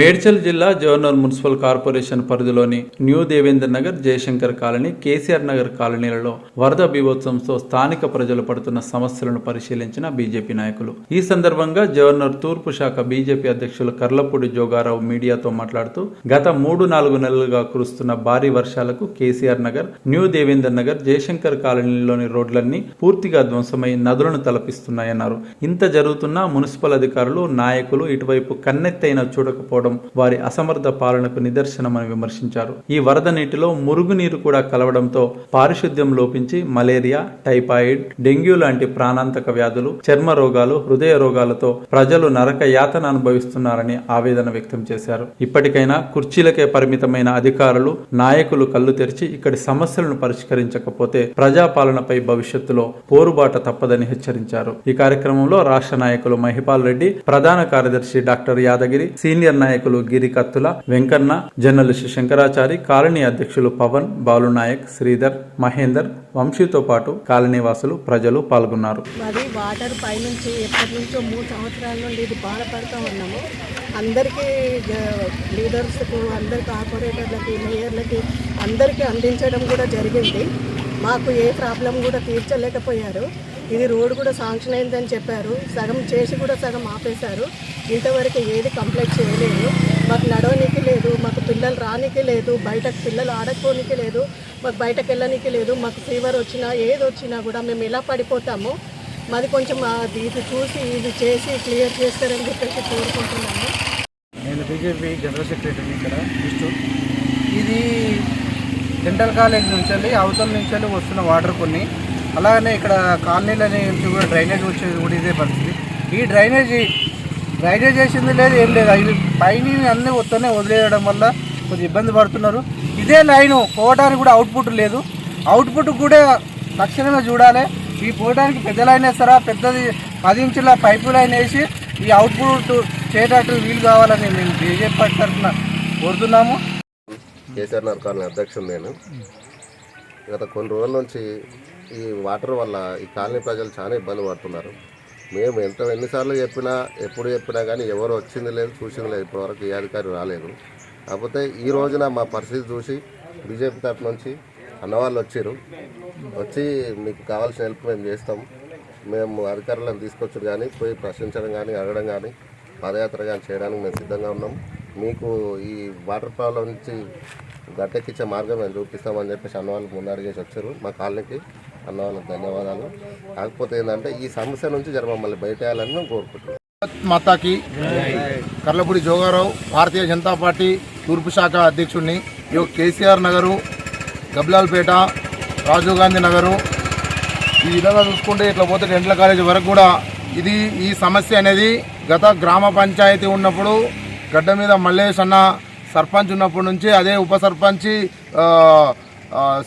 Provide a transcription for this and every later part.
మేడ్చల్ జిల్లా Jawaharnagar municipal corporation పరిధిలోని new Devender Nagar Jayashankar colony KCR Nagar కాలనీలలో వరద బీభోత్సవంతో స్థానిక ప్రజలు పడుతున్న సమస్యలను పరిశీలించిన బీజేపీ నాయకులు. ఈ సందర్భంగా జవహర్నగర్ తూర్పు శాఖ బీజేపీ అధ్యక్షులు కర్లపూడి జోగారావు మీడియాతో మాట్లాడుతూ గత మూడు నాలుగు నెలలుగా కురుస్తున్న భారీ వర్షాలకు కేసీఆర్ నగర్ న్యూ దేవేందర్ నగర్ జయశంకర్ కాలనీలోని రోడ్లన్నీ పూర్తిగా ధ్వంసమై నదులను తలపిస్తున్నాయన్నారు. ఇంత జరుగుతున్నా మున్సిపల్ అధికారులు నాయకులు ఇటువైపు కన్నెత్తైన చూడకపోవడం వారి అసమర్థ పాలనకు నిదర్శనమని విమర్శించారు. ఈ వరద నీటిలో మురుగునీరు కూడా కలవడంతో పారిశుద్ధ్యం లోపించి మలేరియా టైఫాయిడ్ డెంగ్యూ లాంటి ప్రాణాంతక వ్యాధులు చర్మ రోగాలు హృదయ రోగాలతో ప్రజలు నరక యాతన అనుభవిస్తున్నారని ఆవేదన వ్యక్తం చేశారు. ఇప్పటికైనా కుర్చీలకే పరిమితమైన అధికారులు నాయకులు కళ్ళు తెరిచి ఇక్కడి సమస్యలను పరిష్కరించకపోతే ప్రజాపాలనపై భవిష్యత్తులో పోరుబాట తప్పదని హెచ్చరించారు. ఈ కార్యక్రమంలో రాష్ట్ర నాయకులు మహిపాల్ రెడ్డి ప్రధాన కార్యదర్శి డాక్టర్ యాదగిరి సీనియర్ నాయకులు నాయకులు గిరికత్తుల వెంకన్న జర్నలిస్ట్ శంకరాచారి కాలనీ అధ్యక్షులు పవన్ బాలునాయక్ శ్రీధర్ మహేందర్ వంశీతో పాటు కాలనీ వాసులు ప్రజలు పాల్గొన్నారు. మరి వాటర్ పైనుంచి ఎప్పటి నుంచో మూడు సంవత్సరాల నుండి ఇది బాధపడుతూ ఉన్నాము. అందరికీ లీడర్స్కు అందరి కార్పొరేటర్లకి మేయర్లకి అందరికీ అందించడం కూడా జరిగింది. మాకు ఏ ప్రాబ్లం కూడా తీర్చలేకపోయారు. ఇది రోడ్ కూడా శాంక్షన్ అయిందని చెప్పారు. సగం చేసి కూడా సగం ఆపేశారు. ఇంతవరకు ఏది కంప్లైంట్ చేయలేదు. మాకు నడవనీకి లేదు మాకు పిల్లలు రానికి లేదు బయటకు పిల్లలు ఆడుకోనికి లేదు మాకు బయటకు వెళ్ళనికి లేదు మాకు ఫీవర్ వచ్చినా ఏది వచ్చినా కూడా మేము ఇలా పడిపోతాము మాది కొంచెం అది ఇది చూసి ఇది చేసి క్లియర్ చేస్తారని చెప్పేసి కోరుకుంటున్నాము. నేను బీజేపీ జనరల్ సెక్రటరీ ఇక్కడ ఇది డెంటల్ కాలేజ్ నుంచి అవతల నుంచి వస్తున్న వాటర్ కొన్ని. అలాగనే ఇక్కడ కాలనీలు నుంచి కూడా డ్రైనేజ్ వచ్చేది కూడా ఇదే పరిస్థితి. ఈ డ్రైనేజీ డ్రైనేజ్ చేసింది లేదు ఏం లేదు. అవి పైన అన్నీ వస్తూనే వదిలేయడం వల్ల కొంచెం ఇబ్బంది పడుతున్నారు. ఇదే లైను పోవడానికి కూడా అవుట్పుట్ లేదు. అవుట్పుట్ కూడా తక్షణమే చూడాలి. ఈ పోవడానికి పెద్ద లైన్ వేస్తారా? పెద్దది పది ఇంచుల పైపు లైన్ వేసి ఈ అవుట్పుట్ చేయడానికి వీలు కావాలని మేము బీజేపీ పార్టీ తరఫున కోరుతున్నాము. కేసీఆర్ నరకాలని కాలనీ అధ్యక్షుడు నేను. గత కొన్ని రోజుల నుంచి ఈ వాటర్ వల్ల ఈ కాలనీ ప్రజలు చాలా ఇబ్బంది పడుతున్నారు. మేము ఎంత ఎన్నిసార్లు చెప్పినా ఎప్పుడు చెప్పినా కానీ ఎవరు వచ్చింది లేదు చూసింది లేదు ఇప్పటివరకు ఏ అధికారి రాలేదు. కాకపోతే ఈ రోజున మా పరిస్థితి చూసి బీజేపీ తరఫు నుంచి అన్నవాళ్ళు వచ్చారు. వచ్చి మీకు కావాల్సిన హెల్ప్ మేము చేస్తాం. మేము అధికారులను తీసుకొచ్చారు కానీ పోయి ప్రశ్నించడం కానీ అడగడం కానీ పాదయాత్ర కానీ చేయడానికి మేము సిద్ధంగా ఉన్నాం. మీకు ఈ వాటర్ ప్రాబ్లం నుంచి గట్టెక్కించే మార్గం మేము చూపిస్తామని చెప్పేసి అన్నవాళ్ళు ముందడిగేసి వచ్చారు మా కాలనీకి. అన్నవాళ్ళకి ధన్యవాదాలు. కాకపోతే ఏంటంటే ఈ సమస్య నుంచి జర మమ్మల్ని బయటేయాలని మేము కోరుకుంటున్నాం. మాతాకి కర్లపూడి జోగారావు భారతీయ జనతా పార్టీ తూర్పు శాఖ అధ్యక్షుడిని ఈ కేసీఆర్ నగరు గబ్లాల్పేట రాజీవ్ గాంధీ నగరు. ఈ విధంగా చూసుకుంటే ఇట్లా పోతే డెంటల్ కాలేజీ వరకు కూడా ఇది ఈ సమస్య అనేది గత గ్రామ పంచాయతీ ఉన్నప్పుడు గడ్డ మీద మల్లేష్ అన్న సర్పంచ్ ఉన్నప్పటి నుంచి అదే ఉప సర్పంచ్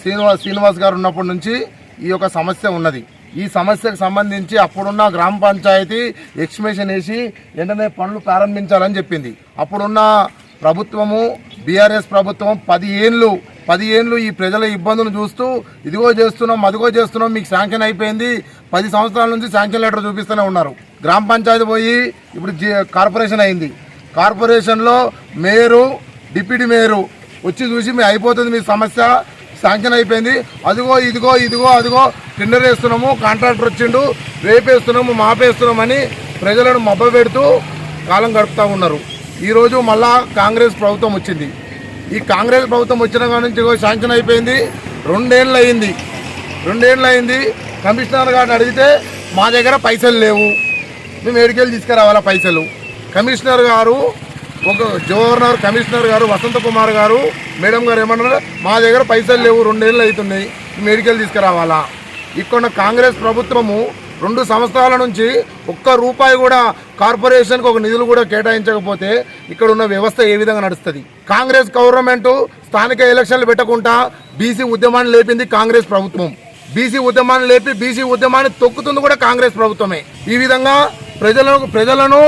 శ్రీనివాస్ శ్రీనివాస్ గారు ఉన్నప్పటి నుంచి ఈ యొక్క సమస్య ఉన్నది. ఈ సమస్యకు సంబంధించి అప్పుడున్న గ్రామ పంచాయతీ ఎక్స్మేషన్ వేసి వెంటనే పనులు ప్రారంభించాలని చెప్పింది. అప్పుడున్న ప్రభుత్వము బీఆర్ఎస్ ప్రభుత్వం పది ఏళ్ళు పది ఏళ్ళు ఈ ప్రజల ఇబ్బందులు చూస్తూ ఇదిగో చేస్తున్నాం అదిగో చేస్తున్నాం మీకు శాంక్షన్ అయిపోయింది పది సంవత్సరాల నుంచి శాంక్షన్ లెటర్ చూపిస్తూనే ఉన్నారు. గ్రామ పంచాయతీ పోయి ఇప్పుడు జి- కార్పొరేషన్ అయింది. కార్పొరేషన్లో మేయరు డిప్యూటీ మేయరు వచ్చి చూసి మీ అయిపోతుంది మీ సమస్య శాంక్షన్ అయిపోయింది. అదిగో ఇదిగో ఇదిగో అదిగో టెండర్ వేస్తున్నాము కాంట్రాక్టర్ వచ్చిండు రేపేస్తున్నాము మాపేస్తున్నామని ప్రజలను మబ్బ పెడుతూ కాలం గడుపుతూ ఉన్నారు. ఈరోజు మళ్ళా కాంగ్రెస్ ప్రభుత్వం వచ్చింది. ఈ కాంగ్రెస్ ప్రభుత్వం వచ్చిన కాడ నుంచి శాంక్షన్ అయిపోయింది. రెండేళ్ళు అయింది రెండేళ్ళు అయింది కమిషనర్ గారిని అడిగితే మా దగ్గర పైసలు లేవు. మేము ఏడికెళ్ళి తీసుకురావాలా పైసలు? కమిషనర్ గారు ఒక గవర్నర్ కమిషనర్ గారు వసంత కుమార్ గారు మేడం గారు ఏమన్నారు? మా దగ్గర పైసలు లేవు రెండేళ్ళు అవుతున్నాయి మెడికల్ తీసుకురావాలా? ఇక్కడ కాంగ్రెస్ ప్రభుత్వము రెండు సంవత్సరాల నుంచి ఒక్క రూపాయి కూడా కార్పొరేషన్కి ఒక నిధులు కూడా కేటాయించకపోతే ఇక్కడ ఉన్న వ్యవస్థ ఏ విధంగా నడుస్తుంది? కాంగ్రెస్ గవర్నమెంట్ స్థానిక ఎలక్షన్లు పెట్టకుండా బీసీ ఉద్యమాన్ని లేపింది కాంగ్రెస్ ప్రభుత్వం. బీసీ ఉద్యమాన్ని లేపి బీసీ ఉద్యమాన్ని తొక్కుతుంది కూడా కాంగ్రెస్ ప్రభుత్వమే. ఈ విధంగా ప్రజలను ప్రజలను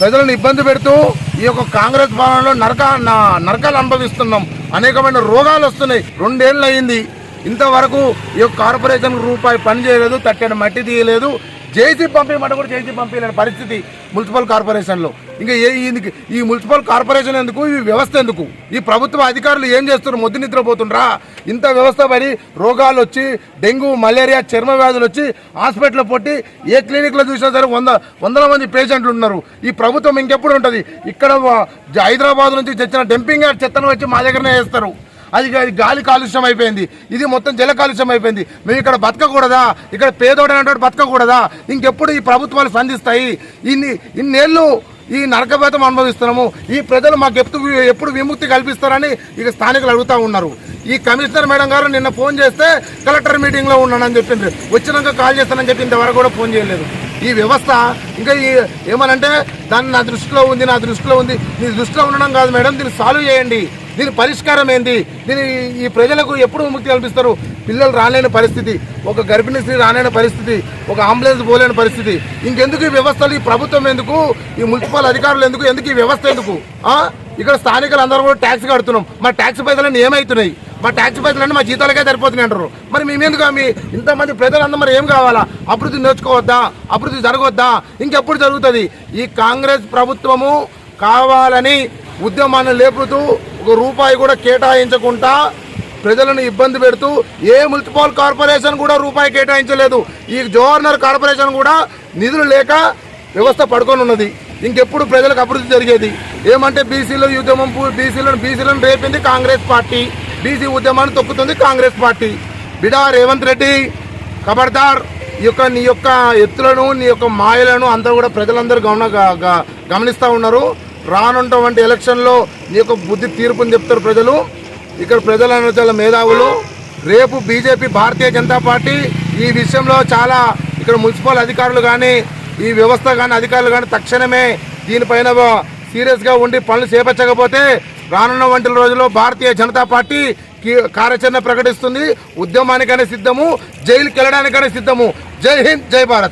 ప్రజలను ఇబ్బంది పెడుతూ ఈ యొక్క కాంగ్రెస్ పాలనలో నరక నా- నరకాలు అనుభవిస్తున్నాం. అనేకమైన రోగాలు వస్తున్నాయి. రెండేళ్ళు అయింది. ఇంతవరకు ఈ యొక్క కార్పొరేషన్ రూపాయి పని చేయలేదు తట్టని మట్టి తీయలేదు. జేసీ పంపించమంటే కూడా జేసీ పంపించలేని పరిస్థితి మున్సిపల్ కార్పొరేషన్లో. ఇంకా ఏ ఈ- మున్సిపల్ కార్పొరేషన్ ఎందుకు? ఈ వ్యవస్థ ఎందుకు? ఈ ప్రభుత్వ అధికారులు ఏం చేస్తున్నారు? మొద్దు నిద్రపోతుండ్రా? ఇంత వ్యవస్థ పడి రోగాలు వచ్చి డెంగ్యూ మలేరియా చర్మ వ్యాధులు వచ్చి హాస్పిటల్లో పొట్టి ఏ క్లినిక్లో చూసినా సరే వంద వందల మంది పేషెంట్లు ఉన్నారు. ఈ ప్రభుత్వం ఇంకెప్పుడు ఉంటుంది? ఇక్కడ హైదరాబాద్ నుంచి తెచ్చిన డంపింగ్ చెత్తను వచ్చి మా దగ్గరనే వేస్తారు. అది గాలి కాలుష్యం అయిపోయింది. ఇది మొత్తం జల కాలుష్యం అయిపోయింది. మేము ఇక్కడ బతకకూడదా? ఇక్కడ పేదోడు అనేటువంటి బతకకూడదా? ఇంకెప్పుడు ఈ ప్రభుత్వాలు స్పందిస్తాయి? ఇన్ని ఇన్నేళ్ళు ఈ నరకవేతం అనుభవిస్తున్నాము. ఈ ప్రజలు మాకు ఎప్పుడు ఎప్పుడు విముక్తి కల్పిస్తారని ఇక స్థానికులు అడుగుతా ఉన్నారు. ఈ కమిషనర్ మేడం గారు నిన్న ఫోన్ చేస్తే కలెక్టర్ మీటింగ్లో ఉన్నానని చెప్పింది వచ్చినాక కాల్ చేస్తానని చెప్పి ఇంతవరకు కూడా ఫోన్ చేయలేదు. ఈ వ్యవస్థ ఇంకా ఈ ఏమనంటే దాన్ని నా దృష్టిలో ఉంది నా దృష్టిలో ఉంది. నీ దృష్టిలో ఉండడం కాదు మేడం దీన్ని సాల్వ్ చేయండి. దీని పరిష్కారం ఏంది? దీని ఈ ప్రజలకు ఎప్పుడు ముక్తి కల్పిస్తారు? పిల్లలు రాలేని పరిస్థితి ఒక గర్భిణీ స్త్రీ రాలేని పరిస్థితి ఒక అంబులెన్స్ పోలేని పరిస్థితి. ఇంకెందుకు ఈ వ్యవస్థలు? ఈ ప్రభుత్వం ఎందుకు? ఈ మున్సిపల్ అధికారులు ఎందుకు? ఎందుకు ఈ వ్యవస్థ ఎందుకు? ఇక్కడ స్థానికులు అందరూ కూడా ట్యాక్స్ కడుతున్నాం. మా ట్యాక్స్ పైసలన్నీ ఏమవుతున్నాయి మా ట్యాక్స్ పైసలన్నీ మా జీతాలకే సరిపోతున్నాయి అంటారు. మరి మేమెందుకు మీ ఇంతమంది ప్రజలందరూ మరి ఏం కావాలా? అభివృద్ధి నేర్చుకోవద్దా? అభివృద్ధి జరగవద్దా? ఇంకెప్పుడు జరుగుతుంది? ఈ కాంగ్రెస్ ప్రభుత్వము కావాలని ఉద్యమాన్ని లేపుతూ ఒక రూపాయి కూడా కేటాయించకుండా ప్రజలను ఇబ్బంది పెడుతూ ఏ మున్సిపల్ కార్పొరేషన్ కూడా రూపాయి కేటాయించలేదు. ఈ గవర్నర్ కార్పొరేషన్ కూడా నిధులు లేక వ్యవస్థ పడుకొని ఉన్నది ఇంకెప్పుడు ప్రజలకు అభివృద్ధి జరిగేది? ఏమంటే బీసీలో ఉద్యమం బీసీలను బీసీలను రేపింది కాంగ్రెస్ పార్టీ. బీసీ ఉద్యమాన్ని తొక్కుతుంది కాంగ్రెస్ పార్టీ. బిడా రేవంత్ రెడ్డి ఖబర్దార్ ఈ యొక్క నీ యొక్క ఎత్తులను నీ యొక్క మాయలను అందరూ కూడా ప్రజలందరూ గమన గమనిస్తూ ఉన్నారు. రానున్నటువంటి ఎలక్షన్లో నీ యొక్క బుద్ధి తీర్పుని చెప్తారు ప్రజలు. ఇక్కడ ప్రజల చాలా మేధావులు. రేపు బీజేపీ భారతీయ జనతా పార్టీ ఈ విషయంలో చాలా ఇక్కడ మున్సిపల్ అధికారులు కానీ ఈ వ్యవస్థ కానీ అధికారులు కానీ తక్షణమే దీనిపైన సీరియస్గా ఉండి పనులు చేపట్టకపోతే రానున్న వంటి రోజుల్లో భారతీయ జనతా పార్టీ కార్యాచరణ ప్రకటిస్తుంది. ఉద్యమానికైనా సిద్ధము జైలుకి వెళ్ళడానికైనా సిద్ధము. జై హింద్ జై భారత్.